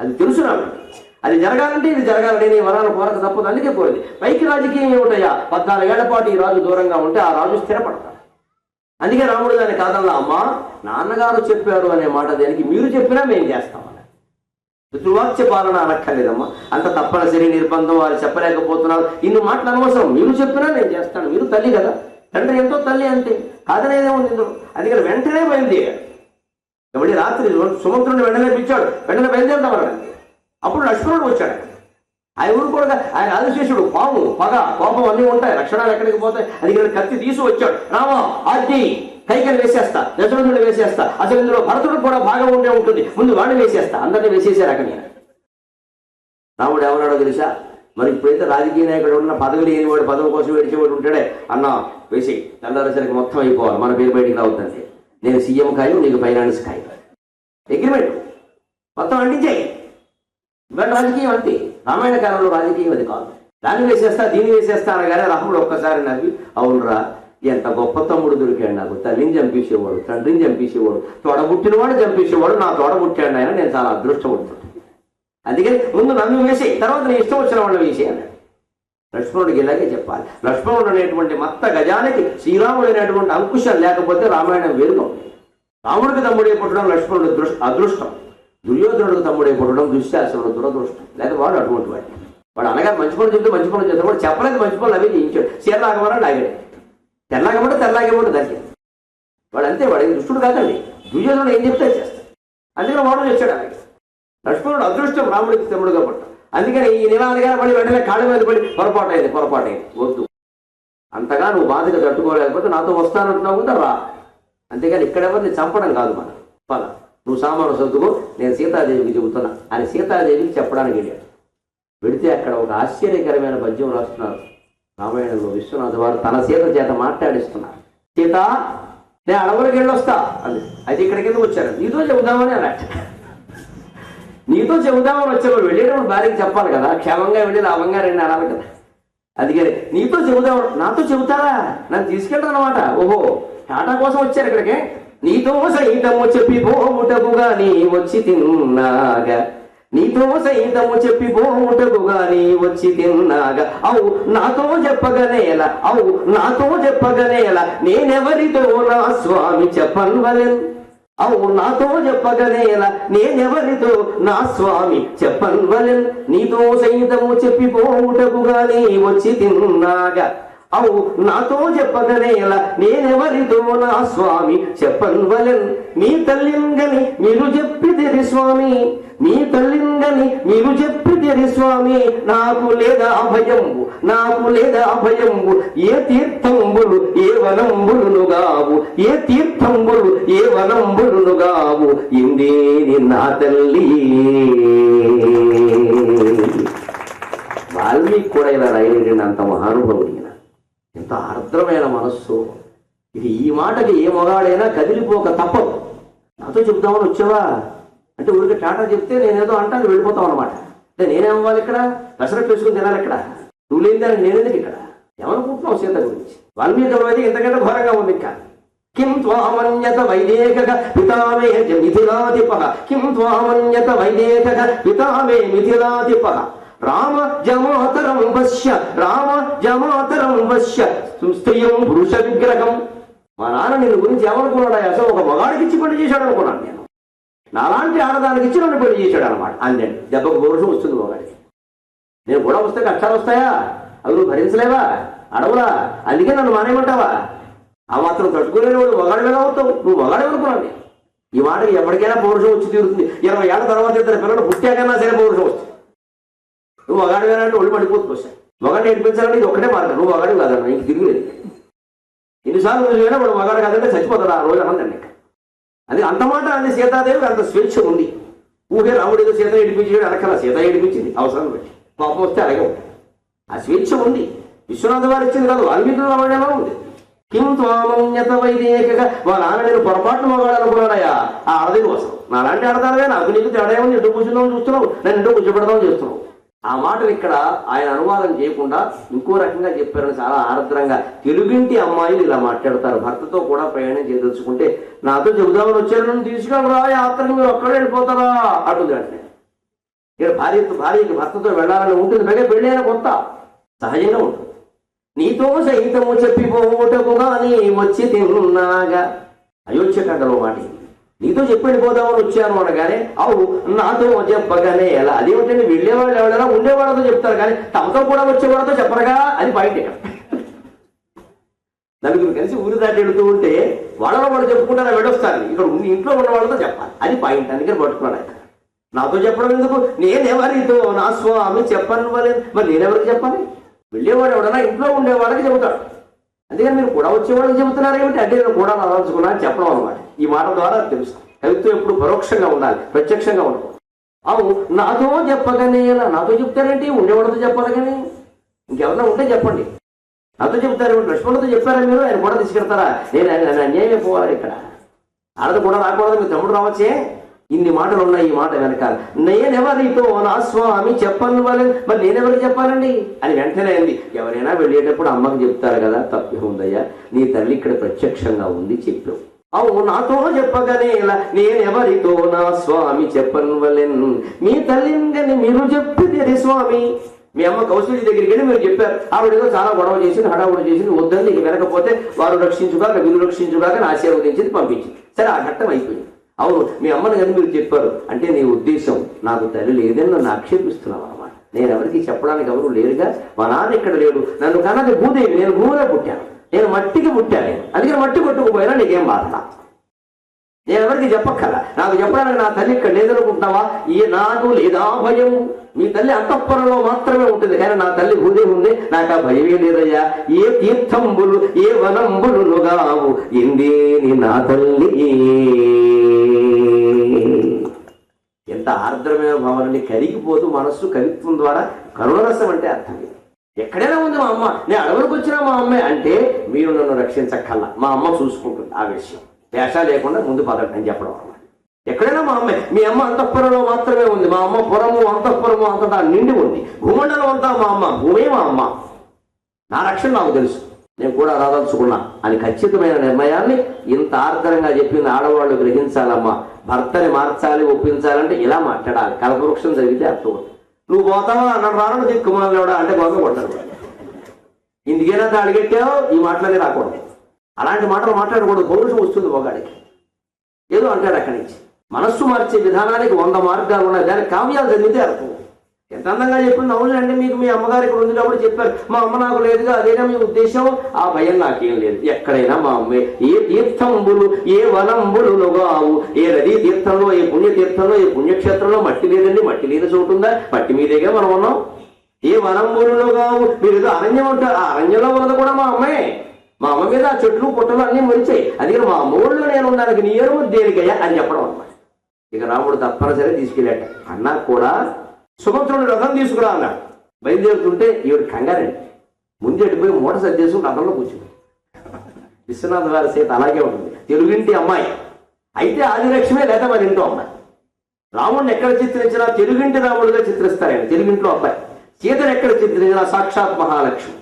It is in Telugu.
అది తెలుసు నాకు. అది జరగాలంటే ఇది జరగాలని నీ వరాలు కోరక తప్పదు. అందుకే కోరింది. పైకి రాజకీయం ఏమిటయ్యా పద్నాలుగేళ్ళ పాటు ఈ రాజు దూరంగా ఉంటే ఆ రాజు స్థిరపడతాడు. అందుకే రాముడు దాని కాదల్లా అమ్మా నాన్నగారు చెప్పారు అనే మాట దానికి? మీరు చెప్పినా మేము చేస్తామని పితృవాక్య పాలన అనక్కర్లేదమ్మా. అంత తప్పనిసరి నిర్బంధం వారు చెప్పలేకపోతున్నారు. ఇన్ని మాటలు అనవసరం. మీరు చెప్పినా నేను చేస్తాను. మీరు తల్లి కదా. తండ్రి ఎంతో తల్లి అంతే. కాదనేదే ఉంది అందుకని వెంటనే బయలుదేరాడు కాబట్టి రాత్రి సుమంత్రుడిని వెంటనే పిలిచాడు. వెంటనే బయలుదేరుతామన్నాడు అప్పుడు లక్ష్మణుడు వచ్చాడు. ఆయన ఊరుకోడు కూడా ఆయన ఆదిశేషుడు పాము పగ కోపం అన్నీ ఉంటాయి. లక్షణాలు ఎక్కడికి పోతాయి? అది ఇక్కడ కత్తి తీసి వచ్చాడు. రామా ఆజ్ఞి కైకని వేసేస్తా. దశరథుడు వేసేస్తా. అసలు ఇందులో భరతుడు కూడా బాగా ఉండే ఉంటుంది. ముందు వాడిని వేసేస్తా. అందరినీ వేసేసారు అక్కడ నేను రాముడు ఎవరాడో తెలుసా? మరి ఇప్పుడైతే రాజకీయ నాయకుడు ఉన్న పదవి లేనివాడు పదవి కోసం ఏడిచేవాడు ఉంటాడే. అన్న వేసి తెల్లారేసరికి మొత్తం అయిపోవాలి. మన పేరు బయటికి రావద్దంటే నేను సీఎం ఖాయం నీకు ఫైనాన్స్ ఖాయం అగ్రిమెంట్ మొత్తం అంటించాయి ఇవాళ రాజకీయం అంతే. రామాయణ కాలంలో రాజకీయం అది కాదు. దాన్ని వేసేస్తా దీన్ని వేసేస్తా అనగానే రాముడు ఒక్కసారి నవ్వి అవునురా ఎంత గొప్ప తమ్ముడు దొరికాడు నాకు. తల్లిని చంపేసేవాడు తండ్రిని చంపేసేవాడు తోడబుట్టినవాడు చంపేసేవాడు నా తోడబుట్టాడు ఆయన. నేను చాలా అదృష్టపడుతున్నాను అందుకని ముందు నన్ను వేసే తర్వాత నేను ఇష్టం వచ్చిన వాళ్ళు వేసేయాలి లక్ష్మణుడికి ఇలాగే చెప్పాలి. లక్ష్మణుడు అనేటువంటి మత్త గజానికి శ్రీరాముడు అనేటువంటి అంకుశం లేకపోతే రామాయణం వేరుగా రాముడికి తమ్ముడే పుట్టడం లక్ష్మణుడు దృష్ అదృష్టం. దుర్యోధనుడికి తమ్ముడే పుట్టడం దుశ్శాసనుడు దురదృష్టం. లేదా వాడు అటువంటి వాడు వాడు అనగా మంచి పనులు చెప్తే మంచి పనులు చేస్తాడు. వాడు చెప్పలేదు మంచి పనులు అవి చేయించాడు. చీరలాగమని లాగాడు. తెల్లాగమంటే తెల్లాగమంటే దానికి. వాడు అంతే వాడు దుష్టుడు కాదండి. దుర్యోధనుడు ఏం చెప్తే చేస్తాడు. అందుకని వాడు చేశాడు అలాగే. లక్ష్మణుడు అదృష్టం రాముడికి తమ్ముడుగా పుట్టాడు. అందుకని ఈ నివాళిగా పడి వెంటనే కాళ్ళ మీద పడి పొరపాటు అయింది పొరపాటు అయింది వద్దు. అంతగా నువ్వు బాధగా తట్టుకోలేకపోతే నాతో వస్తానంటున్నావు కదా రా. అంతేగాని ఇక్కడెవరిని చంపడం కాదు మనం. పద. నువ్వు సామాను సర్దుకో నేను సీతాదేవికి చెబుతున్నా. అని సీతాదేవికి చెప్పడానికి వెళ్ళాడు. వెళితే అక్కడ ఒక ఆశ్చర్యకరమైన పద్యం రాస్తున్నారు. రామాయణంలో విశ్వనాథ వారు తన సీత చేత మాట్లాడిస్తున్నారు. సీత నేను అడవులకు వెళ్ళొస్తా. అది. అది ఇక్కడికి ఎందుకు వచ్చారు? నీతో చెబుదామని అన్నట్టు నీతో చెబుదామని వచ్చేవాడు వెళ్ళేటప్పుడు భార్యకి చెప్పాలి కదా క్షేమంగా వెళ్ళి లాభంగా రెండు అనాలి కదా. అందుకని నీతో చెబుదాం నాతో చెబుతారా? నన్ను తీసుకెళ్ళరు అనమాట ఓహో టాటా కోసం వచ్చారు ఇక్కడికి. నీతో సైతము చెప్పి పోముటకుగా నీ వచ్చి తిన్నాగా. నీతో సైతము చెప్పి పోముటకుగా నీ వచ్చి తిన్నాగా. అవు నాతో చెప్పగనేల అవు నాతో చెప్పగనేల నేనెవరితో నా స్వామి చెప్పన్వలెన్? అవు నాతో చెప్పగనేల నేనెవరితో? నా స్వామి చెప్పన్వలెన్ నీతో సైతము చెప్పి పోవుటకుగా వచ్చి తిన్నాగా. అవు నాతో చెప్పగనేల నేనెవరితో నా స్వామి చెప్పన్వలెన్. మీ తల్లింగని మీరు చెప్పిదిరి స్వామి. మీ తల్లింగని మీరు చెప్పిదిరి స్వామి. నాకు లేదా అభయంబు నాకు లేదా అభయంబు ఏ తీర్థంబులు ఏ వనంబులును గావు. ఏ తీర్థంబులు ఏ వనంబులును గావు. ఇందేని నా తల్లి? వాల్మీకి కూడా ఇలా రైలు అంత మహానుభవుడు ఎంత ఆర్ద్రమైన మనస్సు. ఇది ఈ మాటకి ఏ మొగాడైనా కదిలిపోక తప్పదు. నాతో చెబుదామని వచ్చావా? అంటే ఊరికి టాటా చెప్తే నేనేదో అంటాను వెళ్ళిపోతాం అనమాట అంటే నేనేమవ్వాలి ఇక్కడ? దసరట్టు వేసుకుని తినాలి ఇక్కడ? నువ్వు లేని దానికి ఇక్కడ? ఏమనుకుంటున్నావు సీత గురించి? వాల్మీకి అయితే ఇంతకంటే ఘోరంగా ఉంది ఇంకా. కిం త్వామన్యత వైదేకక పితామే మిథిలాధిప కిం త్వామన్యత వైదేకక పితామే మిథిలాధిప రామ జమాతరం వశ్య రామ జమాతరం వశ్య సుస్త్రియం పురుష విగ్రహం మా నాన్న నేను గురించి ఏమనుకున్నాడా? అసలు ఒక మగాడికి ఇచ్చి పెళ్ళి చేశాడు అనుకున్నాను నేను. నాలాంటి ఆడదానికి ఇచ్చి నన్ను పెళ్ళి చేశాడు అనమాట అంతే. దెబ్బకు పౌరుషం వస్తుంది మగాడికి. నేను కూడా వస్తే కష్టాలు వస్తాయా? అవి నువ్వు భరించలేవా? అడవులా? అందుకే నన్ను మానేయమంటావా? ఆ మాత్రం తట్టుకోలేని వాడు మగాడు అవుతావు. నువ్వు మగాడు అనుకున్నాను ఈ మాటకి ఎప్పటికైనా పౌరుషం వచ్చి తీరుతుంది. ఇరవై ఏళ్ళ తర్వాత ఇద్దరు పిల్లలు పుట్టాకన్నా సరే పౌరుషం వస్తుంది. నువ్వు మగాడు అంటే ఒళ్ళు పడిపోతుంది వస్తాయి మగాడు నేర్పించాలంటే ఇది ఒకటే మార్గం. నువ్వు మగాడు కాదన్న ఇంక తిరిగిలేదు ఎన్నిసార్లు నువ్వు అయినా వాడు మగాడు కాదంటే చచ్చిపోతాడు ఆ రోజు అన్నదండి అది అంత మాట అది సీతాదేవికి అంత స్వేచ్ఛ ఉంది. ఊహే రాముడు ఏదో సీత ఏడిపించాడు అనకల సీత ఏడిపించింది. అవసరం పెట్టి కోపం వస్తే అలాగే ఆ స్వేచ్ఛ ఉంది. విశ్వనాథ వారు ఇచ్చింది కాదు వాల్మీకి రామాయణంలో ఉంది. కిం త్వామన్యత వైదేకగా మా నాన్న నేను పొరపాటు మగాడు అనుకున్నాడయ్యా. ఆ ఆడది కోసం. నాలాంటి ఆడదారుగా నాకు నీకు తేడా ఏమని ఎటు కూర్చుందాం చూస్తున్నావు? నేను ఎటు కూర్చోబెడదాం చేస్తున్నావు? ఆ మాటలు ఇక్కడ ఆయన అనువాదం చేయకుండా ఇంకో రకంగా చెప్పారని చాలా ఆర్ద్రంగా తెలుగింటి అమ్మాయిలు ఇలా మాట్లాడతారు. భర్తతో కూడా ప్రయాణం చేయదలుచుకుంటే నాతో చెబుదామని వచ్చారు నన్ను తీసుకెళ్ళరా యాత్రకు మీరు ఒక్కడే వెళ్ళిపోతారా అంటుంది అంటే ఇక్కడ భార్య భార్యకి భర్తతో వెళ్ళాలని ఉంటుంది పైగా పెళ్ళైన కొత్త సహజంగా ఉంటుంది. నీతో సహితము చెప్పిపోవుటకు గాని వచ్చి తిన్నాగా. అయోధ్యకాండలో మాట ఇది. నీతో చెప్పి వెళ్ళిపోదామని వచ్చాను అనగానే అవు నాతో చెప్పగానే ఎలా? అదేమిటండి వెళ్ళేవాళ్ళు ఎవరైనా ఉండేవాళ్ళతో చెప్తారు కానీ తమతో కూడా వచ్చేవాళ్ళతో చెప్పరుగా? అది పాయింట్ ఇక్కడ. నలుగురు కలిసి ఊరు దాటి వెళుతూ ఉంటే వాళ్ళలో వాళ్ళు చెప్పుకుంటారా వెళ్ళొస్తారు ఇక్కడ ఉన్న ఇంట్లో ఉన్న వాళ్ళతో చెప్పాలి. అది పాయింట్. అందుకని పట్టుకున్నాడు ఆయన. నాతో చెప్పడం ఎందుకు? నేనెవరితో? నా స్వామి చెప్పను మరి మరి నేనెవరికి చెప్పాలి? వెళ్ళేవాడు ఎవడన్నా ఇంట్లో ఉండేవాళ్ళకి చెబుతాడు అందుకని మీరు కూడా వచ్చేవాళ్ళకి చెబుతున్నారు ఏమిటి? అంటే నేను కూడా ఆలోచుకున్నా అని చెప్పడం అనమాట ఈ మాట ద్వారా తెలుసు. కవిత్వం ఎప్పుడు పరోక్షంగా ఉండాలి ప్రత్యక్షంగా ఉండదు అవును నాతో చెప్పగానే ఎలా నాతో చెప్తారేంటి? ఉండేవాళ్ళతో చెప్పాలి కానీ ఇంకెవరన్నా ఉంటే చెప్పండి. నాతో చెప్తారు లక్ష్మణులతో చెప్పారా మీరు? ఆయన కూడా తీసుకెళ్తారా? నేను ఆయన అన్యాయమే పోవాలి ఇక్కడ. ఆడది కూడా రాకూడదు మీ తమ్ముడు రావచ్చే? ఇన్ని మాటలు ఉన్నాయి ఈ మాట వెనకాల. నేనెవరితో నా స్వామి చెప్పను వాళ్ళు మరి నేనెవరు చెప్పాలండి? అని వెంటనే అంది. ఎవరైనా వెళ్ళేటప్పుడు అమ్మకి చెప్తారు కదా తప్పి ఉందయ్యా నీ తల్లి ఇక్కడ ప్రత్యక్షంగా ఉంది చెప్పు. అవు నాతో చెప్పగానే ఇలా నేనెవరితో నా స్వామి చెప్పను వలెన్ మీ తల్లిని మీరు చెప్తే స్వామి? మీ అమ్మ కౌశల్య దగ్గరికి వెళ్ళి మీరు చెప్పారు. ఆవిడ ఏదో చాలా గొడవ చేసింది హడావుడు చేసింది వద్దని నీకు వెనకపోతే వారు రక్షించుగాక వీరు రక్షించుగాక ఆశీర్వదించింది పంపించింది. సరే ఆ ఘట్టం అయిపోయింది. అవును మీ అమ్మని కానీ మీరు చెప్పారు. అంటే నీ ఉద్దేశం నాకు తల్లి లేదని నన్ను ఆక్షేపిస్తున్నావు అనమాట నేను ఎవరికి చెప్పడానికి ఎవరు లేరుగా? మా నాన్న ఇక్కడ లేడు. నన్ను కన్నది భూదేవి. నేను భూమిలో పుట్టాను. నేను మట్టికి పుట్టాను అందుకని మట్టి కొట్టుకుపోయినా నీకేం బాధ? నేను ఎవరికి చెప్పక్కల నాకు చెప్పడానికి నా తల్లి ఇక్కడ లేదనుకుంటున్నావా? ఈ నాకు లేదా భయం? మీ తల్లి అంతఃపురంలో మాత్రమే ఉంటుంది. కానీ నా తల్లి భూదేవి ఉంది. నాకు ఆ భయమే లేదయ్యా. ఏ తీర్థంబులు ఏ వనంబులు గావు ఇందేని నా తల్లి. ఆర్ద్రమైన భావనని కరిగిపోతూ మనస్సు కవిత్వం ద్వారా కరుణరసం అంటే అర్థం ఎక్కడైనా ఉంది మా అమ్మ. నేను అడవులకు వచ్చినా మా అమ్మే. అంటే మీరు నన్ను రక్షించక్కల్లా మా అమ్మ చూసుకుంటుంది ఆ విషయం. వేష లేకుండా ముందు పదండి అని చెప్పడం అన్నమాట. ఎక్కడైనా మా అమ్మే. మీ అమ్మ అంతఃపురంలో మాత్రమే ఉంది. మా అమ్మ పురము అంతఃపురము అంతటా నిండి ఉంది. భూమండలం అంతా మా అమ్మ. భూమే మా అమ్మ. నా రక్షణ నాకు తెలుసు. నేను కూడా రాదలుచుకున్నా అని ఖచ్చితమైన నిర్ణయాన్ని ఇంత ఆర్ద్రంగా చెప్పింది ఆడవాళ్ళు గ్రహించాలమ్మా. భర్తని మార్చాలి ఒప్పించాలంటే ఇలా మాట్లాడాలి. కల్పవృక్షం జరిగితే అర్థం నువ్వు పోతావా? అన్నాడు రాను దిక్కుమాలేవడా అంటే కోసం కొట్టాడు ఇందుకేనా అడిగెట్టావు ఈ మాటలనే రాకూడదు. అలాంటి మాటలు మాట్లాడకూడదు. పౌరుషం వస్తుంది మొగాడికి. ఏదో అంటాడు అక్కడి నుంచి. మనస్సు మార్చే విధానానికి వంద మార్గాలు ఉన్నాయి. దానికి కావ్యాలు చదివితే అర్థం. ఎంత అందంగా చెప్పింది? అవునండి మీకు మీ అమ్మగారు ఇక్కడ ఉండేటప్పుడు చెప్పారు. మా అమ్మ నాకు లేదుగా అదేనా మీ ఉద్దేశం? ఆ భయం నాకేం లేదు. ఎక్కడైనా మా అమ్మే ఏ తీర్థంబులు ఏ వనంబులు నుగావు ఏ నదీ తీర్థంలో ఏ పుణ్యతీర్థంలో ఏ పుణ్యక్షేత్రంలో మట్టి లేదండి. మట్టి లేని చోటు ఉందా? మట్టి మీదేగా మనం ఉన్నాం. ఏ వనంబులు కావు మీరు ఏదో అరణ్యం ఉంటారు ఆ అరణ్యంలో ఉన్నది కూడా మా అమ్మే. మా అమ్మ మీద ఆ చెట్లు పుట్టలు అన్నీ మొలిచాయి. అది మా అమ్మోళ్ళు నేను ఉండడానికి నీ ఎరువు దేనికయ్యా అని చెప్పడం అనమాట ఇక రాముడు తప్పనిసరి తీసుకెళ్ళాట. అన్నా కూడా సుభద్రుడు రథం తీసుకురా అన్నాడు బయలుదేరుతుంటే ఈవిడ కంగారండి. ముందు ఎడిపోయి మూట సర్దేసుకుని రథంలో కూర్చుంది. విశ్వనాథ గారి సీత అలాగే ఉంటుంది. తెలుగింటి అమ్మాయి. అయితే ఆదిలక్ష్మే లేదా మరి ఇంటో అమ్మాయి. రాముడిని ఎక్కడ చిత్రించినా తెలుగింటి రాముడిగా చిత్రిస్తారండి. తెలుగింట్లో అబ్బాయి. సీతను ఎక్కడ చిత్రించినా సాక్షాత్ మహాలక్ష్మి.